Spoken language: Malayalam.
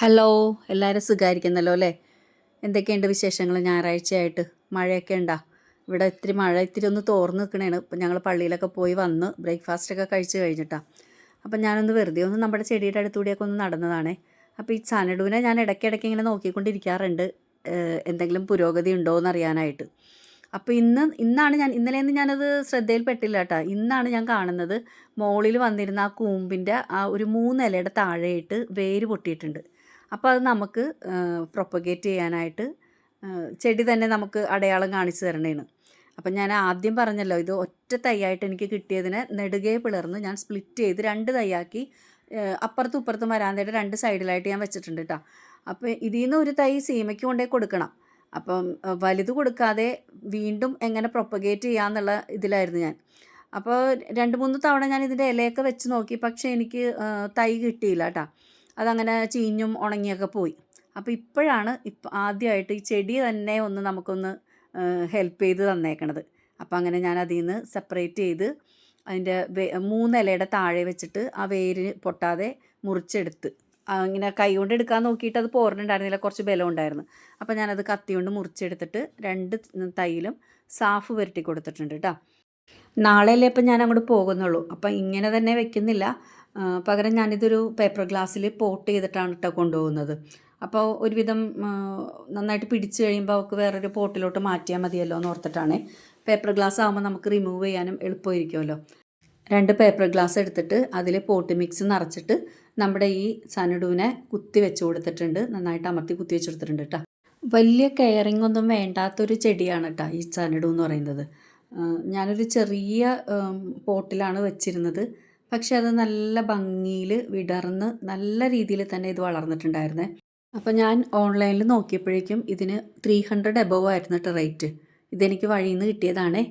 ഹലോ എല്ലാവരും സുഖമായിരിക്കുന്നല്ലോ അല്ലേ? എന്തൊക്കെയുണ്ട് വിശേഷങ്ങൾ ഞായറാഴ്ചയായിട്ട്? മഴയൊക്കെ ഉണ്ടോ? ഇവിടെ ഇത്തിരി മഴ ഇത്തിരി ഒന്ന് തോർന്ന് നിൽക്കണേണ്. ഇപ്പം ഞങ്ങൾ പള്ളിയിലൊക്കെ പോയി വന്ന് ബ്രേക്ക്ഫാസ്റ്റൊക്കെ കഴിച്ച് കഴിഞ്ഞിട്ടാണ് അപ്പം ഞാനൊന്ന് വെറുതെ ഒന്ന് നമ്മുടെ ചെടിയുടെ അടുത്തൂടെയൊക്കെ ഒന്ന് നടന്നതാണേ. അപ്പോൾ ഈ സനഡുവിനെ ഞാൻ ഇടയ്ക്കിടയ്ക്ക് ഇങ്ങനെ നോക്കിക്കൊണ്ടിരിക്കാറുണ്ട്. എന്തെങ്കിലും പുരോഗതി ഉണ്ടോ എന്ന് അറിയാനായിട്ട്. അപ്പോൾ ഇന്ന് ഇന്നാണ് ഞാൻ ഇന്നലെയൊന്നും ഞാനത് ശ്രദ്ധയിൽപ്പെട്ടില്ല കേട്ടോ ഇന്നാണ് ഞാൻ കാണുന്നത്. മോളിൽ വന്നിരുന്ന ആ കൂമ്പിന്റെ ആ ഒരു മൂന്നിലയുടെ താഴെയിട്ട് വേര് പൊട്ടിയിട്ടുണ്ട്. അപ്പോൾ അത് നമുക്ക് പ്രൊപ്പഗേറ്റ് ചെയ്യാനായിട്ട് ചെടി തന്നെ നമുക്ക് അടയാളം കാണിച്ചു തരണേന്ന്. അപ്പം ഞാൻ ആദ്യം പറഞ്ഞല്ലോ ഇത് ഒറ്റ തൈയായിട്ട് എനിക്ക് കിട്ടിയതിനെ നെടുകെ പിളർന്ന് ഞാൻ സ്പ്ലിറ്റ് ചെയ്ത് രണ്ട് തൈയാക്കി അപ്പുറത്തും ഇപ്പുറത്തും വരാന്തയുടെ രണ്ട് സൈഡിലായിട്ട് ഞാൻ വെച്ചിട്ടുണ്ട് കേട്ടോ അപ്പോൾ ഇതിൽ നിന്ന് ഒരു തൈ സീമയ്ക്ക് കൊണ്ടേ കൊടുക്കണം. അപ്പം വലുത് കൊടുക്കാതെ വീണ്ടും എങ്ങനെ പ്രൊപ്പഗേറ്റ് ചെയ്യാമെന്നുള്ള ഇതിലായിരുന്നു ഞാൻ. അപ്പോൾ രണ്ട് മൂന്ന് തവണ ഞാൻ ഇതിന്റെ ഇലയൊക്കെ വെച്ച് നോക്കി പക്ഷേ എനിക്ക് തൈ കിട്ടിയില്ല കേട്ടോ അതങ്ങനെ ചീഞ്ഞും ഉണങ്ങിയൊക്കെ പോയി. അപ്പോൾ ഇപ്പോഴാണ് ഇപ്പം ആദ്യമായിട്ട് ഈ ചെടി തന്നെ ഒന്ന് നമുക്കൊന്ന് ഹെൽപ്പ് ചെയ്ത് തന്നേക്കണത്. അപ്പോൾ അങ്ങനെ ഞാൻ അതിൽ നിന്ന് സെപ്പറേറ്റ് ചെയ്ത് അതിന്റെ വേ മൂന്ന് ഇലയുടെ താഴെ വെച്ചിട്ട് ആ വേര് പൊട്ടാതെ മുറിച്ചെടുത്ത്. അങ്ങനെ കൈ കൊണ്ട് എടുക്കാൻ നോക്കിയിട്ട് അത് പോരണുണ്ടായിരുന്നില്ല കുറച്ച് ബലം ഉണ്ടായിരുന്നു. അപ്പോൾ ഞാനത് കത്തി കൊണ്ട് മുറിച്ചെടുത്തിട്ട് രണ്ട് തൈയിലും സാഫ് പുരട്ടി കൊടുത്തിട്ടുണ്ട് കേട്ടോ നാളെയല്ലേ ഇപ്പം ഞാൻ അങ്ങോട്ട് പോകുന്നുള്ളൂ. അപ്പം ഇങ്ങനെ തന്നെ വെക്കുന്നില്ല. പകരം ഞാനിതൊരു പേപ്പർ ഗ്ലാസ്സിൽ പോട്ട് ചെയ്തിട്ടാണ് കേട്ടോ കൊണ്ടുപോകുന്നത്. അപ്പോൾ ഒരുവിധം നന്നായിട്ട് പിടിച്ചു കഴിയുമ്പോൾ അവൾക്ക് വേറൊരു പോട്ടിലോട്ട് മാറ്റിയാൽ മതിയല്ലോ എന്ന് ഓർത്തിട്ടാണ് പേപ്പർ ഗ്ലാസ് ആകുമ്പോൾ നമുക്ക് റിമൂവ് ചെയ്യാനും എളുപ്പമായിരിക്കുമല്ലോ. രണ്ട് പേപ്പർ ഗ്ലാസ് എടുത്തിട്ട് അതിൽ പോട്ട് മിക്സ് നിറച്ചിട്ട് നമ്മുടെ ഈ സനഡുവിനെ കുത്തി വെച്ച് കൊടുത്തിട്ടുണ്ട്. നന്നായിട്ട് അമർത്തി കുത്തി വെച്ച് കൊടുത്തിട്ടുണ്ട് കേട്ടോ വലിയ കെയറിങ് ഒന്നും വേണ്ടാത്തൊരു ചെടിയാണ് കേട്ടോ ഈ സനഡു എന്ന് പറയുന്നത്. ഞാനൊരു ചെറിയ പോട്ടിലാണ് വെച്ചിരുന്നത്. പക്ഷെ അത് നല്ല ഭംഗിയിൽ വിടർന്ന് നല്ല രീതിയിൽ തന്നെ ഇത് വളർന്നിട്ടുണ്ടായിരുന്നേ. അപ്പോൾ ഞാൻ ഓൺലൈനിൽ നോക്കിയപ്പോഴേക്കും ഇതിന് ത്രീ ഹൺഡ്രഡ് എബവ് ആയിരുന്നു കേട്ടോ റേറ്റ് ഇതെനിക്ക് വഴിയിൽ നിന്ന് കിട്ടിയതാണേ.